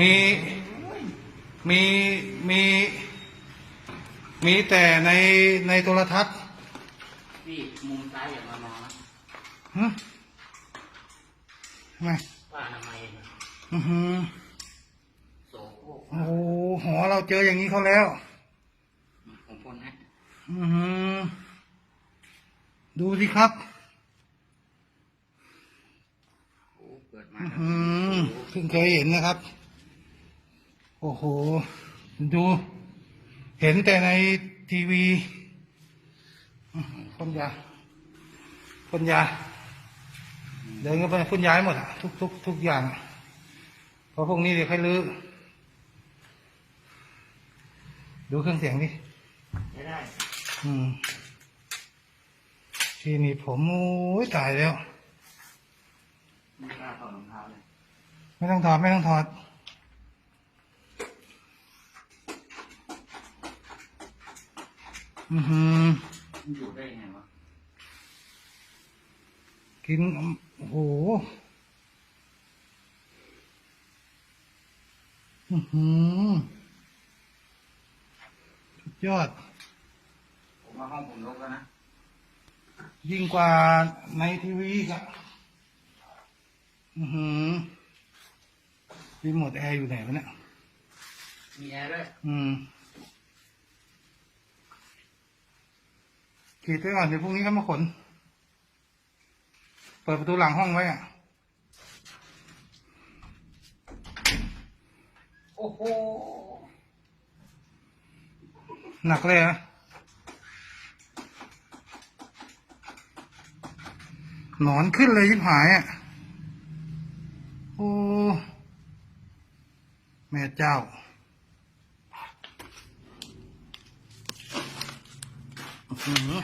มีมีมีมีแต่ในในโทรทัศน์พี่มุมซ้ายอย่ามามองนะฮะทำไมว่าอนามัยเนี่ยอือหือโสโครกโอ้โหหอเราเจออย่างนี้เขาแล้ว ผมพ่นให้อือหือดูสิครับ โอ้เกิดมาอือหือเพิ่งเคยเห็นนะครับ โอ้โห ดู เห็นแต่ในทีวีอื้อหือพ่นยาพ่นยา เดินก็ไปพ่นยาให้หมดอะทุกทุกทุกอย่างอะเพราะพวกนี้เดี๋ยวใครลื้อดูเครื่องเสียงดิไม่ได้ อืม ทีนี้ผมโอ้ยตายแล้ว ไม่กล้าถอดรองเท้าเลย ไม่ต้องถอด ไม่ต้องถอด อือหือมันอยู่ได้ยังไงวะกินโอ้โหอือหือสุดยอด ผมมาห้องผมรกแล้วนะ ยิ่งกว่าในทีวีอีกอะอือหือรีโมทแอร์อยู่ไหนวะเนี่ย มีแอร์ด้วย อืม ขีดไว้ก่อนเดี๋ยวพรุ่งนี้เขามาขน เปิดประตูหลังห้องไว้อะโอ้โห หนักเลยนะหนอนขึ้นเลยยิบหายอะ โอ้ แม่เจ้า อื้อหือ